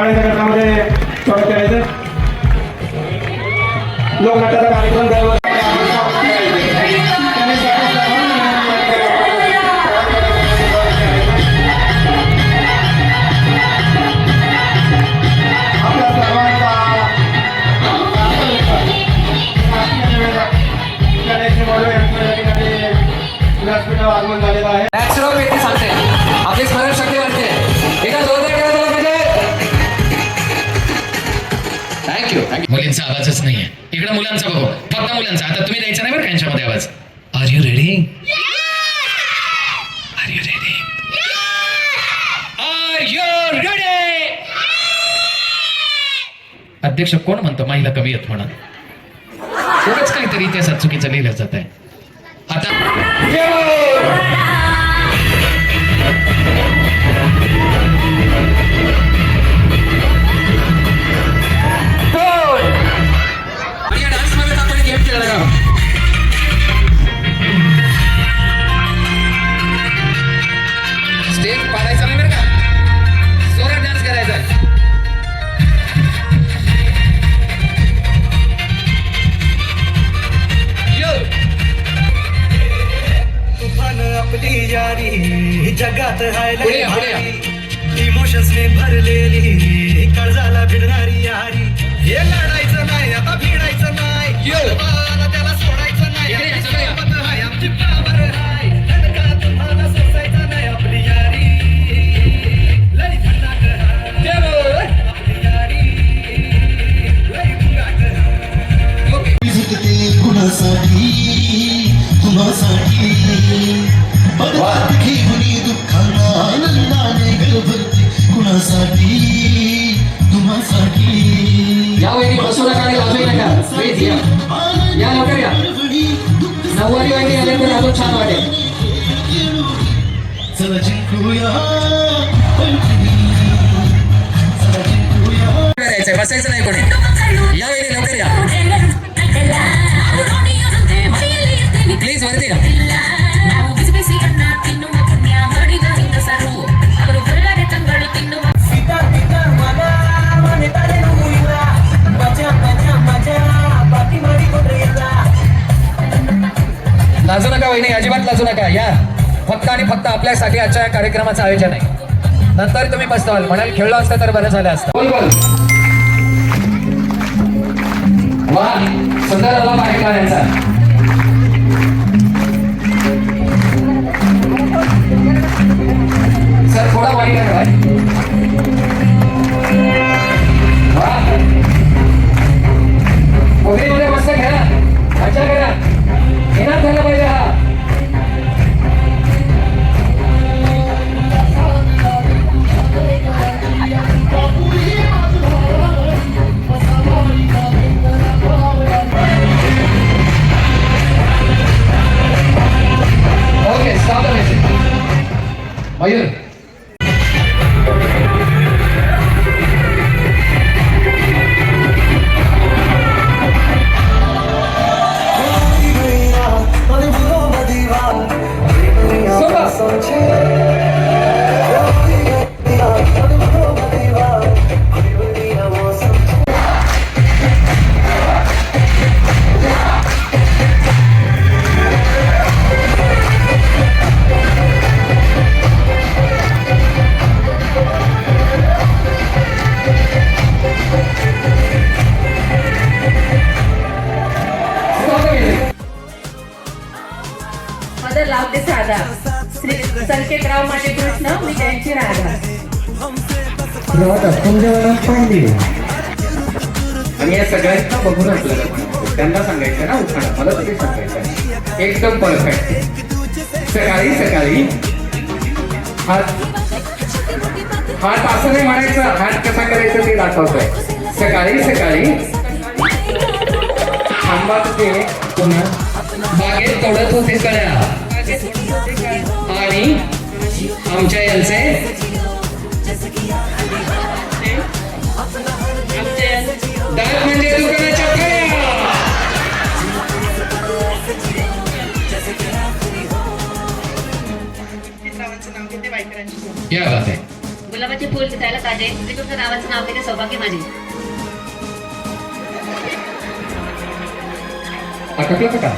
கலைஞர் நமது தொடக்க मुलींचा आवाजच नाहीये. इकडे मुलांचा बघू. फक्त मुलांचा. आता तुम्ही द्यायचा नाही बरं का यांच्यामध्ये आवाज? Are you ready are you ready are you ready अध्यक्ष कोण म्हणतो? महिला कमी आहेत म्हणून. उगाच काहीतरी इतिहासात चुकीचं लिहिलं जात आहे आता इमोशन्सने भरलेली. काळजाला भिडणारी यारी. हे लढायचं नऊवारी वहिनी आले तर अजून छान वाटेल. चला जिंकूया. बसायचं नाही कोणी. या वहिनी लवकर या. लाजू नका वहिनी अजिबात लाजू नका. या. फक्त आणि फक्त आपल्यासाठी आजच्या या कार्यक्रमाचं आयोजन आहे. नंतर तुम्ही बसताल. म्हणाल खेळलो असतं तर बरं झालं असतं. बोल बोल. वा सुंदर आहे सर थोडा पाणी आहे मदर लावते साधा. श्री संकेतराव माझे कृष्ण मी त्यांची राधा. आणि या सगळ्यांना बघून आपल्याला. त्यांना सांगायचं ना उठाणं मला तरी सांगायचं एकदम परफेक्ट सकाळी सकाळी हात हात असं नाही म्हणायचं हात कसा करायचं ते दाखवतोय. सकाळी सकाळी थांबात ते पुन्हा बागेत तोडत होते कळ्या आणि आमच्या यांचे? दात म्हणजे दुकानाच्या कळ्या या. बात आहे गुलाबाचे फुल दिसायला ताजे. तुमच्या नावाचं नाव घेते सौभाग्य माझे. अटकलं का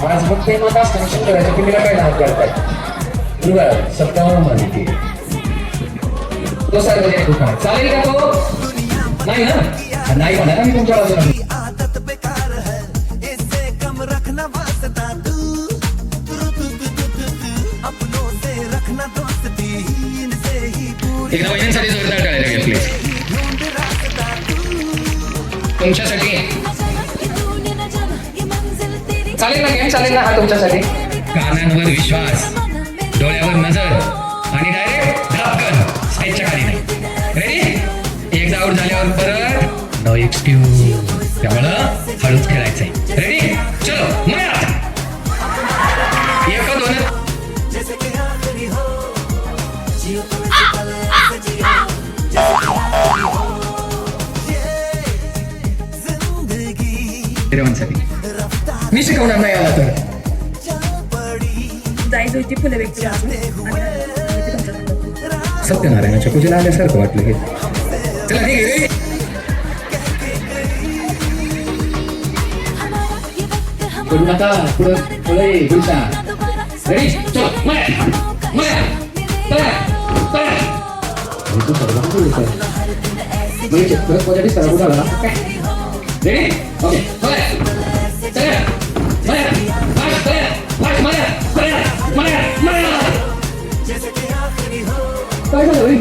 काय फक्त एक होता संरक्षण करायचं पिंडीला काय नाव करतात दुर्गा सप्ताह माहिती तो. सार्वजनिक दुकान चालेल का तो? नाही ना? नाही म्हणा मी तुमच्या बाजूला. कम रखना वास्ता तू अपनों से रखना दोस्ती ही एकदा वहिनींसाठी जोरदार टाळ्या लागेल प्लीज तुमच्यासाठी चालेल ना गेम चालेल ना हा तुमच्यासाठी. कानांवर विश्वास डोळ्यावर नजर आणि डायरेक्ट धापकन स्टेजच्या खाली. नाही रेडी एकदा आउट झाल्यावर परत. नो एक्सक्यूज त्यामुळं हळूच खेळायचंय. रेडी चलो मयात एक दोन. साठी मी शिकवणार नाही आला तर. जाई जुईची फुले व्यक्ती सत्यनारायणाच्या पूजेला आल्यासारखं वाटलं हे. चला ठीक आहे ready? करू नका. पुढं पुढे ये, गुलशा. रेडी चलो. मया मया तयार तयार हे तू सर्वांना बोलतोय. म्हणजे परत माझ्यासाठी सराव झाला. रेडी ओके मया फास्ट तयार फास्ट मया तयार मया मया काय झालं रे?